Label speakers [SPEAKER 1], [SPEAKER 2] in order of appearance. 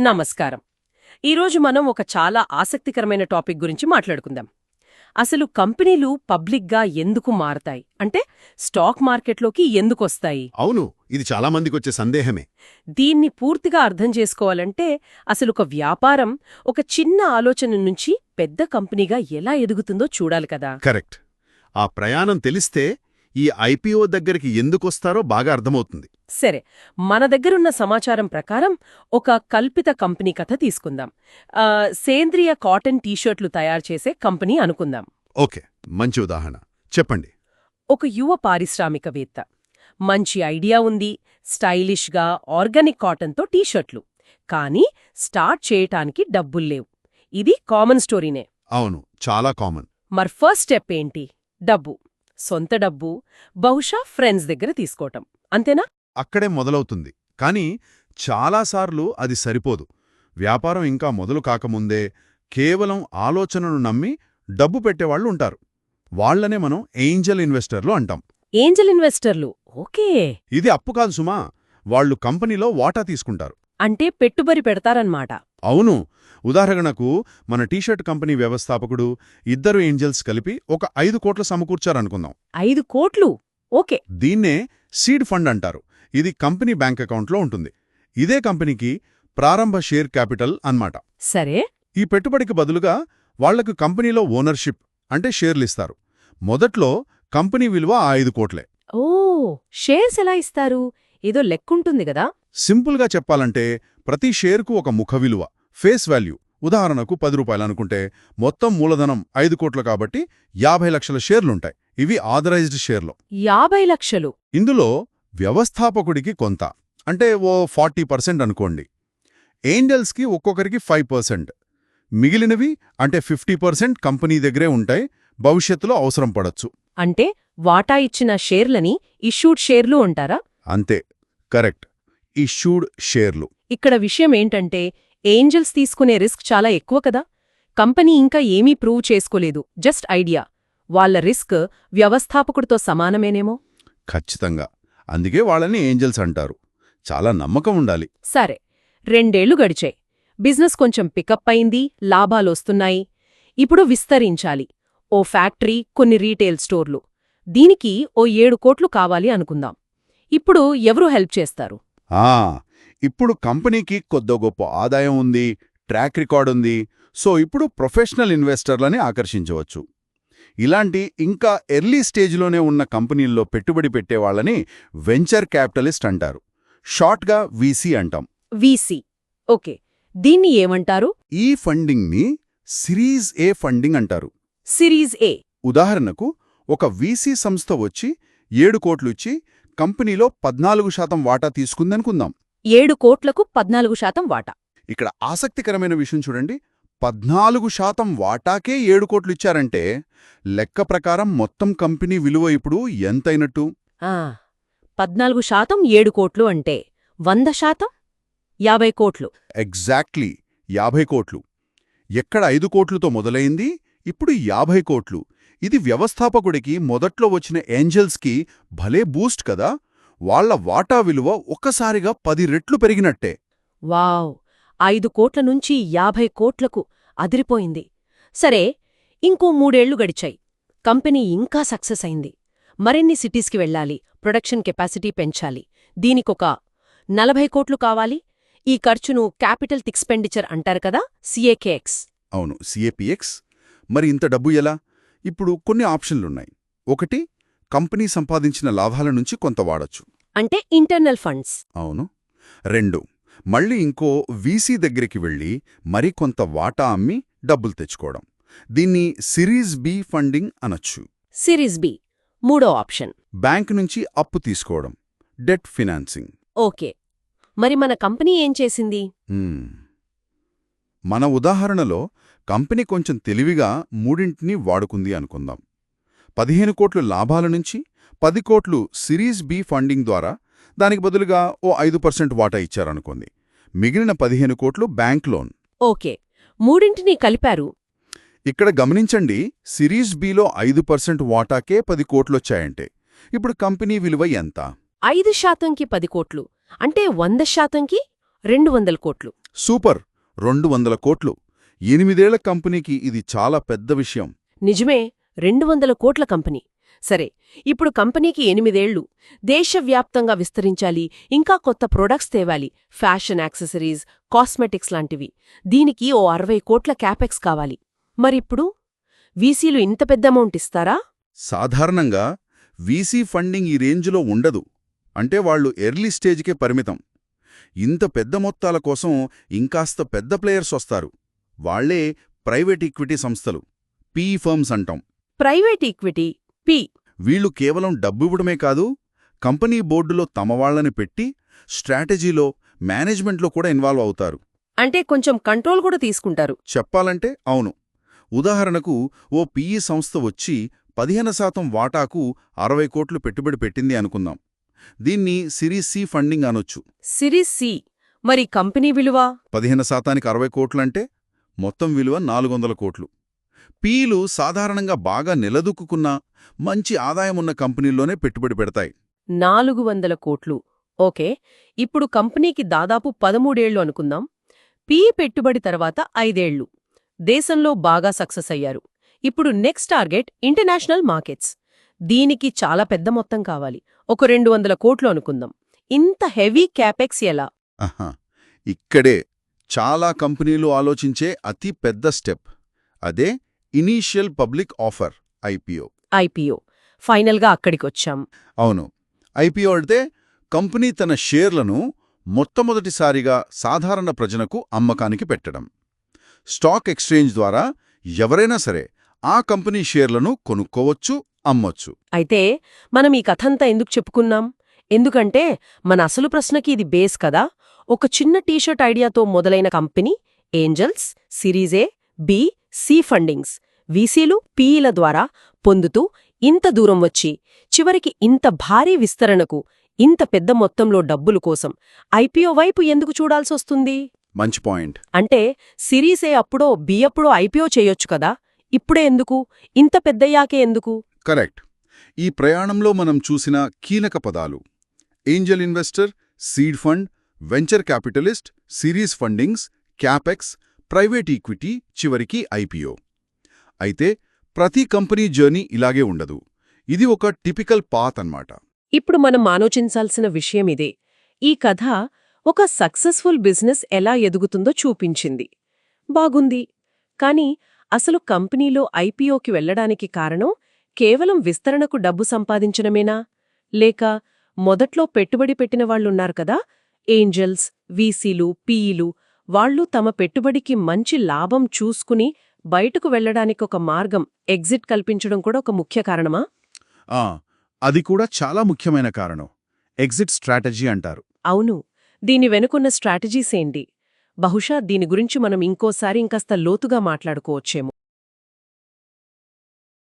[SPEAKER 1] నమస్కారం. ఈరోజు మనం ఒక చాలా ఆసక్తికరమైన టాపిక్ గురించి మాట్లాడుకుందాం. అసలు కంపెనీలు పబ్లిక్గా ఎందుకు మారతాయి? అంటే స్టాక్ మార్కెట్లోకి ఎందుకొస్తాయి?
[SPEAKER 2] అవును ఇది చాలా మందికి వచ్చే సందేహమే.
[SPEAKER 1] దీన్ని పూర్తిగా అర్థం చేసుకోవాలంటే అసలు ఒక వ్యాపారం ఒక చిన్న ఆలోచన నుంచి పెద్ద కంపెనీగా ఎలా ఎదుగుతుందో చూడాలి కదా.
[SPEAKER 2] కరెక్ట్. ఆ ప్రయాణం తెలిస్తే ఈ ఐపీఓ దగ్గరికి ఎందుకొస్తారో బాగా అర్థమవుతుంది.
[SPEAKER 1] సరే మన దగ్గరున్న సమాచారం ప్రకారం ఒక కల్పిత కంపెనీ కథ తీసుకుందాం. సేంద్రియ కాటన్ టీషర్ట్లు తయారు చేసే కంపెనీ అనుకుందాం.
[SPEAKER 2] ఓకే మంచి ఉదాహరణ. చెప్పండి.
[SPEAKER 1] ఒక యువ పారిశ్రామికవేత్త. మంచి ఐడియా ఉంది. స్టైలిష్గా ఆర్గానిక్ కాటన్తో టీషర్ట్లు. కానీ స్టార్ట్ చేయటానికి డబ్బుల్లేవు ఇది కామన్ స్టోరీనే.
[SPEAKER 2] అవును చాలా కామన్.
[SPEAKER 1] మరి ఫస్ట్ స్టెప్ ఏంటి? డబ్బు. సొంత డబ్బు బహుశా ఫ్రెండ్స్ దగ్గర తీసుకోవటం అంతేనా?
[SPEAKER 2] అక్కడే మొదలవుతుంది. కానీ చాలాసార్లు అది సరిపోదు. వ్యాపారం ఇంకా మొదలు కాకముందే కేవలం ఆలోచనను నమ్మి డబ్బు పెట్టేవాళ్ళు ఉంటారు. వాళ్ళనే మనం ఏంజల్ ఇన్వెస్టర్లు అంటాం.
[SPEAKER 1] ఏంజల్ ఇన్వెస్టర్లు? ఓకే.
[SPEAKER 2] ఇది అప్పు కాదు సుమా. వాళ్ళు కంపెనీలో వాటా తీసుకుంటారు.
[SPEAKER 1] అంటే పెట్టుబడి పెడతారన్నమాట.
[SPEAKER 2] అవును. ఉదాహరణకు మన టీషర్ట్ కంపెనీ వ్యవస్థాపకుడు ఇద్దరు ఏంజల్స్ కలిపి ఒక ఐదు కోట్ల సమకూర్చారనుకుందాం.
[SPEAKER 1] ఐదు కోట్లు? ఓకే.
[SPEAKER 2] దీన్నే సీడ్ ఫండ్ అంటారు. ఇది కంపెనీ బ్యాంక్ అకౌంట్లో ఉంటుంది. ఇదే కంపెనీకి ప్రారంభ షేర్ క్యాపిటల్ అన్నమాట.
[SPEAKER 1] సరే.
[SPEAKER 2] ఈ పెట్టుబడికి బదులుగా వాళ్ళకు కంపెనీలో ఓనర్షిప్ అంటే షేర్లిస్తారు మొదట్లో కంపెనీ విలువ ఆ ఐదు కోట్లే.
[SPEAKER 1] ఓ షేర్స్ ఎలా ఇస్తారు? ఏదో లెక్కుంటుంది గదా
[SPEAKER 2] సింపుల్గా చెప్పాలంటే ప్రతి షేర్కు ఒక ముఖ విలువ ఫేస్ వాల్యూ. ఉదాహరణకు పది రూపాయలనుకుంటే మొత్తం మూలధనం ఐదు కోట్లు కాబట్టి యాభై లక్షల షేర్లుంటాయి. ఇవి ఆథరైజ్డ్ షేర్లు.
[SPEAKER 1] యాభై లక్షలు.
[SPEAKER 2] ఇందులో వ్యవస్థాపకుడికి కొంత అంటే ఓ ఫార్టీ పర్సెంట్ అనుకోండి. ఏంజల్స్కి ఒక్కొక్కరికి ఫైవ్ పర్సెంట్. మిగిలినవి అంటే ఫిఫ్టీ పర్సెంట్ కంపెనీ దగ్గరే ఉంటాయి భవిష్యత్తులో అవసరం పడొచ్చు.
[SPEAKER 1] అంటే వాటా ఇచ్చిన షేర్లని ఇష్యూడ్ షేర్లు అంటారా?
[SPEAKER 2] అంతే. కరెక్ట్. ఇష్యూడ్ షేర్లు.
[SPEAKER 1] ఇక్కడ విషయం ఏంటంటే ఏంజల్స్ తీసుకునే రిస్క్ చాలా ఎక్కువ కదా? కంపెనీ ఇంకా ఏమీ ప్రూవ్ చేసుకోలేదు. Just idea. వాళ్ళ రిస్క్ వ్యవస్థాపకుడితో సమానమేనేమో?
[SPEAKER 2] ఖచ్చితంగా. అందుకే వాళ్ళని ఏంజల్స్ అంటారు. చాలా నమ్మకం ఉండాలి.
[SPEAKER 1] సరే. రెండేళ్ళు గడిచాయి. బిజినెస్ కొంచెం పికప్ అయింది లాభాలొస్తున్నాయి ఇప్పుడు విస్తరించాలి. ఓ ఫ్యాక్టరీ కొన్ని రీటైల్ స్టోర్లు. దీనికి ఓ ఏడు కోట్లు కావాలి అనుకుందాం. ఇప్పుడు ఎవరు హెల్ప్ చేస్తారు?
[SPEAKER 2] ఇప్పుడు కంపెనీకి కొద్దో గొప్ప ఆదాయం ఉంది ట్రాక్ రికార్డ్ ఉంది. సో ఇప్పుడు ప్రొఫెషనల్ ఇన్వెస్టర్లని ఆకర్షించవచ్చు. ఇలాంటి ఇంకా ఎర్లీ స్టేజ్లోనే ఉన్న కంపెనీల్లో పెట్టుబడి పెట్టేవాళ్ళని వెంచర్ క్యాపిటలిస్ట్ అంటారు. షార్ట్గా వీసీ అంటాం.
[SPEAKER 1] వీసీ. ఓకే. దీన్ని ఏమంటారు?
[SPEAKER 2] ఈ ఫండింగ్ని సిరీస్ ఏ ఫండింగ్ అంటారు.
[SPEAKER 1] Series A.
[SPEAKER 2] ఉదాహరణకు ఒక వీసీ సంస్థ వచ్చి ఏడు కోట్లు ఇచ్చి కంపెనీలో పద్నాలుగు శాతం వాటా తీసుకుందనుకుందాం.
[SPEAKER 1] ఏడు కోట్లకు పద్నాలుగు శాతం వాటా.
[SPEAKER 2] ఇక్కడ ఆసక్తికరమైన విషయం చూడండి. పద్నాలుగు శాతం వాటాకే ఏడు కోట్లు ఇచ్చారంటే లెక్క ప్రకారం మొత్తం కంపెనీ విలువ ఇప్పుడు ఎంతైనట్టు?
[SPEAKER 1] పద్నాలుగు శాతం ఏడు కోట్లు అంటే వంద శాతం? యాభై కోట్లు.
[SPEAKER 2] ఎగ్జాక్ట్లీ యాభై కోట్లు. ఎక్కడ ఐదు కోట్లుతో మొదలైంది? ఇప్పుడు యాభై కోట్లు. ఇది వ్యవస్థాపకుడికి మొదట్లో వచ్చిన ఏంజల్స్కి భలే బూస్ట్ కదా. వాళ్ళ వాటా విలువ ఒక్కసారిగా పది రెట్లు పెరిగినట్టే.
[SPEAKER 1] వావ్! ఐదు కోట్ల నుంచి యాభై కోట్లకు అదిరిపోయింది. సరే ఇంకో మూడేళ్ళు గడిచాయి. కంపెనీ ఇంకా సక్సెస్ అయింది. మరిన్ని సిటీస్కి వెళ్ళాలి ప్రొడక్షన్ కెపాసిటీ పెంచాలి దీనికొక నలభై కోట్లు కావాలి. ఈ ఖర్చును క్యాపిటల్ ఎక్స్పెండిచర్ అంటారు కదా సిఏకేఎక్స్.
[SPEAKER 2] అవును సిఏపిఎక్స్. మరి ఇంత డబ్బు ఎలా? ఇప్పుడు కొన్ని ఆప్షన్లున్నాయి. ఒకటి కంపెనీ సంపాదించిన లాభాల నుంచి కొంత వాడొచ్చు.
[SPEAKER 1] అంటే ఇంటర్నల్ ఫండ్స్.
[SPEAKER 2] అవును. రెండు మళ్ళీ ఇంకో వీసీ దగ్గరికి వెళ్ళి మరికొంత వాటా అమ్మి డబ్బులు తెచ్చుకోవడం. దీన్ని సిరీస్ బి ఫండింగ్ అనొచ్చు.
[SPEAKER 1] సిరీస్ బి మూడో ఆప్షన్.
[SPEAKER 2] బ్యాంక్ నుంచి అప్పు తీసుకోవడం. Debt financing.
[SPEAKER 1] ఓకే. మరి మన కంపెనీ ఏం చేసింది.
[SPEAKER 2] మన ఉదాహరణలో కంపెనీ కొంచెం తెలివిగా మూడింటిని వాడుకుంది అనుకుందాం. పదిహేను కోట్లు లాభాల నుంచి పది కోట్లు సిరీస్ బి ఫండింగ్ ద్వారా దానికి బదులుగా ఓ ఐదు పర్సెంట్ వాటా ఇచ్చారనుకోండి. మిగిలిన పదిహేను కోట్లు బ్యాంక్ లోన్.
[SPEAKER 1] ఓకే. మూడింటినీ కలిపారు.
[SPEAKER 2] ఇక్కడ గమనించండి సిరీస్ బిలో ఐదు పర్సెంట్ వాటాకే పది కోట్లొచ్చాయంటే. ఇప్పుడు కంపెనీ విలువ ఎంత?
[SPEAKER 1] ఐదు శాతంకి పది కోట్లు. అంటే వంద శాతంకి రెండు వందల కోట్లు.
[SPEAKER 2] సూపర్! రెండు వందల కోట్లు. ఎనిమిదేళ్ళ కంపెనీకి ఇది చాలా పెద్ద విషయం.
[SPEAKER 1] నిజమే రెండు వందల కోట్ల కంపెనీ. సరే ఇప్పుడు కంపెనీకి ఎనిమిదేళ్ళు. దేశవ్యాప్తంగా విస్తరించాలి ఇంకా కొత్త ప్రొడక్ట్స్ తేవాలి. ఫ్యాషన్ యాక్సెసరీస్ కాస్మెటిక్స్ లాంటివి. దీనికి ఓ అరవై కోట్ల క్యాపెక్స్ కావాలి. మరిప్పుడు వీసీలు ఇంత పెద్ద అమౌంట్ ఇస్తారా?
[SPEAKER 2] సాధారణంగా వీసీ ఫండింగ్ ఈ రేంజ్లో ఉండదు. అంటే వాళ్ళు ఎర్లీ స్టేజ్కే పరిమితం. ఇంత పెద్ద మొత్తాల కోసం ఇంకాస్త పెద్ద ప్లేయర్స్ వస్తారు. వాళ్ళే ప్రైవేట్ ఈక్విటీ సంస్థలు. పీఈ ఫర్మ్స్ అంటాం.
[SPEAKER 1] Private equity P.
[SPEAKER 2] వీళ్ళు కేవలం డబ్బివ్వడమే కాదు కంపెనీ బోర్డులో తమ వాళ్ళని పెట్టి స్ట్రాటజీలో మేనేజ్మెంట్లో కూడా ఇన్వాల్వ్ అవుతారు.
[SPEAKER 1] అంటే కొంచెం కంట్రోల్ కూడా తీసుకుంటారు.
[SPEAKER 2] చెప్పాలంటే అవును. ఉదాహరణకు ఓ పీఈ సంస్థ వచ్చి పదిహేను శాతం వాటాకు అరవై కోట్లు పెట్టుబడి పెట్టింది అనుకుందాం. దీన్ని సిరీస్ సి ఫండింగ్ అనొచ్చు.
[SPEAKER 1] Series C. మరి కంపెనీ విలువ?
[SPEAKER 2] పదిహేను శాతానికి అరవై కోట్లంటే మొత్తం విలువ నాలుగు వందల కోట్లు. పీఈలు సాధారణంగా బాగా నిలదొక్కున్న మంచి ఆదాయమున్న కంపెనీల్లోనే పెట్టుబడి పెడతాయి.
[SPEAKER 1] నాలుగు వందల కోట్లు. ఓకే ఇప్పుడు కంపెనీకి దాదాపు పదమూడేళ్ళు అనుకుందాం. పీ పెట్టుబడి తర్వాత ఐదేళ్ళు దేశంలో బాగా సక్సెస్ అయ్యారు. ఇప్పుడు నెక్స్ట్ టార్గెట్ ఇంటర్నేషనల్ మార్కెట్స్. దీనికి చాలా పెద్ద మొత్తం కావాలి. ఒక రెండు వందల కోట్లు అనుకుందాం. ఇంత హెవీ క్యాపెక్స్ ఎలా?
[SPEAKER 2] ఇక్కడే చాలా కంపెనీలు ఆలోచించే అతి పెద్ద స్టెప్. అదే initial public offer IPO
[SPEAKER 1] IPO ఫైనల్గా అక్కడికొచ్చాం.
[SPEAKER 2] అవును. ఐపీఓ అంటే కంపెనీ తన షేర్లను మొట్టమొదటిసారిగా సాధారణ ప్రజలకు అమ్మకానికి పెట్టడం. స్టాక్ ఎక్స్చేంజ్ ద్వారా ఎవరైనా సరే ఆ కంపెనీ షేర్లను కొనుక్కోవచ్చు అమ్మొచ్చు.
[SPEAKER 1] అయితే మనం ఈ కథంతా ఎందుకు చెప్పుకున్నాం? ఎందుకంటే మన అసలు ప్రశ్నకి ఇది బేస్ కదా. ఒక చిన్న టీషర్ట్ ఐడియాతో మొదలైన company angels series A B C fundings వీసీలు పీఈల ద్వారా పొందుతూ ఇంత దూరం వచ్చి చివరికి ఇంత భారీ విస్తరణకు ఇంత పెద్ద మొత్తంలో డబ్బుల కోసం ఐపీఓ వైపు ఎందుకు చూడాల్సొస్తుంది
[SPEAKER 2] మంచి పాయింట్.
[SPEAKER 1] అంటే సిరీస్ ఏ అప్పుడో బి అప్పుడో ఐపీఓ చేయొచ్చు కదా ఇప్పుడే ఎందుకు? ఇంత పెద్దయ్యాకే ఎందుకు?
[SPEAKER 2] కరెక్ట్. ఈ ప్రయాణంలో మనం చూసిన కీలక పదాలు. Angel investor seed fund venture capitalist series fundings capex private equity చివరికి ఐపీఓ అయితే ప్రతి కంపెనీ జర్నీ ఇలాగే ఉండదు. ఇది ఒక టిపికల్ పాత్ అన్నమాట.
[SPEAKER 1] ఇప్పుడు మనం ఆలోచించాల్సిన విషయం ఇదే. ఈ కథ ఒక సక్సెస్ఫుల్ బిజినెస్ ఎలా ఎదుగుతుందో చూపించింది. బాగుంది. కాని అసలు కంపెనీలో ఐపీఓకి వెళ్ళడానికి కారణం కేవలం విస్తరణకు డబ్బు సంపాదించడమేనా? లేక మొదట్లో పెట్టుబడి పెట్టిన వాళ్ళున్నారు కదా ఏంజల్స్ వీసీలు పీఈలు వాళ్ళు తమ పెట్టుబడికి మంచి లాభం చూసుకుని బయటకు వెళ్ళడానికి ఒక మార్గం ఎగ్జిట్ కల్పించడం కూడా ఒక ముఖ్య కారణమా?
[SPEAKER 2] ఆ, అది కూడా చాలా ముఖ్యమైన కారణం. ఎగ్జిట్ స్ట్రాటజీ అంటారు.
[SPEAKER 1] అవును. దీని వెనుకున్న స్ట్రాటజీస్ ఏంటి? బహుశా దీని గురించి మనం ఇంకోసారి ఇంకాస్త లోతుగా మాట్లాడుకోవచ్చేమో.